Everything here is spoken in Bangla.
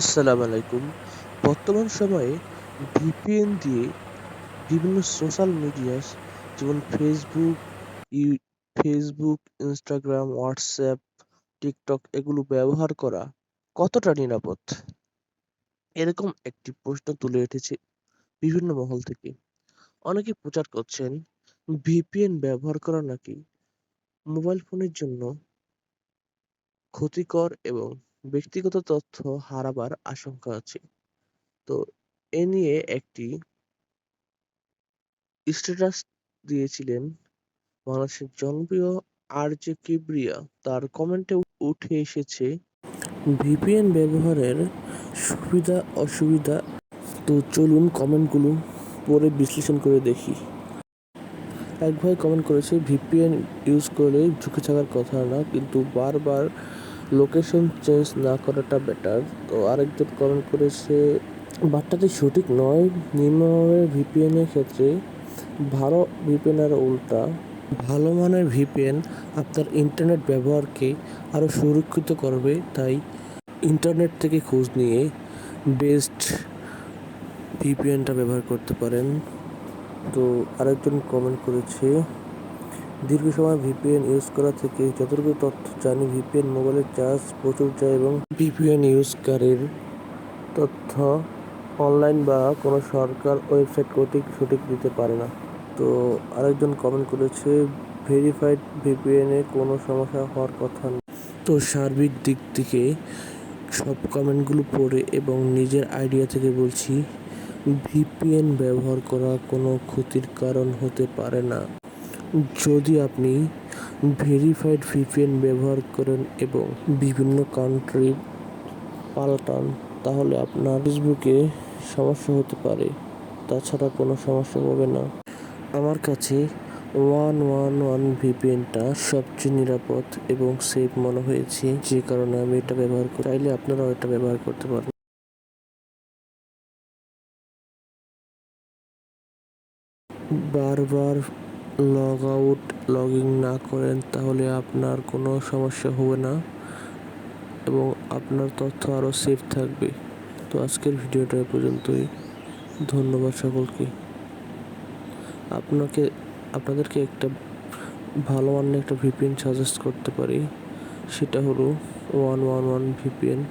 আসসালামু আলাইকুম। বর্তমান সময়ে ভিপিএন দিয়ে বিভিন্ন সোশ্যাল মিডিয়া যেমন ফেসবুক, ইউ, ফেসবুক, ইনস্টাগ্রাম, হোয়াটসঅ্যাপ, টিকটক এগুলো ব্যবহার করা কতটা নিরাপদ? এরকম একটি প্রশ্ন তুলে উঠেছে বিভিন্ন মহল থেকে। অনেকে প্রচার করছেন, ভিপিএন ব্যবহার করা নাকি মোবাইল ফোনের জন্য ক্ষতিকর এবং ব্যক্তিগত তথ্য হারাবার আশঙ্কা আছে। তো এ নিয়ে একটি স্ট্যাটাস দিয়েছিলেন বাংলাদেশের জনপ্রিয় আর জে কিবরিয়া। তার কমেন্টে উঠে এসেছে, ভিপিএন ব্যবহারের সুবিধা, অসুবিধা? তো চলুন কমেন্টগুলো পরে বিশ্লেষণ করে দেখি। এক ভাই কমেন্ট করেছে, ভিপিএন ইউজ করলে ঝুঁকি থাকার কথা না, কিন্তু বারবার লোকেশন চেঞ্জ না করাটা বেটার তো আরেকজন কমেন্ট করেছে বার্তাটি সঠিক নয় নিম্নভাবে ভিপিএনের ক্ষেত্রে ভালো ভিপিএন আর উল্টা। ভালো মানের ভিপিএন আপনার ইন্টারনেট ব্যবহারকে আরও সুরক্ষিত করবে, তাই ইন্টারনেট থেকে খোঁজ নিয়ে বেস্ট ভিপিএনটা ব্যবহার করতে পারেন। তো আরেকজন কমেন্ট করেছে দীর্ঘ সময় ভিপিএন ইউজ করা থেকে যতটুকু তথ্য জানি ভিপিএন মোবাইলের চার্জ প্রচুর যায় এবং ভিপিএন ইউজকারীর তথ্য অনলাইন বা কোনো সরকার ওয়েবসাইট কর্তৃক সঠিক দিতে পারে না। তো আরেকজন কমেন্ট করেছে ভেরিফাইড ভিপিএনে কোনো সমস্যা হওয়ার কথা না। তো সার্বিক দিক থেকে সব কমেন্টগুলো পড়ে এবং নিজের আইডিয়া থেকে বলছি, ভিপিএন ব্যবহার করা কোনো ক্ষতির কারণ হতে পারে না। যদি আপনি ভেরিফাইড ভিপিএন ব্যবহার করেন এবং বিভিন্ন কান্ট্রি পাল্টান, তাহলে আপনার ফেসবুকে সমস্যা হতে পারে। তাছাড়া কোনো সমস্যা হবে না। আমার কাছে ওয়ান ওয়ান ওয়ান ভিপিএনটা সবচেয়ে নিরাপদ এবং সেফ মনে হয়েছে, যে কারণে আমি এটা ব্যবহার করি চাইলে আপনারাও এটা ব্যবহার করতে পারেন। বারবার লগ আউট লগ ইন না করেন, তাহলে আপনার কোনো সমস্যা হবে না এবং আপনার তথ্য আরও সেফ থাকবে। তো আজকের ভিডিওটা এ পর্যন্তই। ধন্যবাদ সকলকে। আপনাকে, আপনাদেরকে একটা ভালো মানের একটা ভিপিএন সাজেস্ট করতে পারি। সেটা হলো ওয়ান ওয়ান ওয়ান ভিপিএন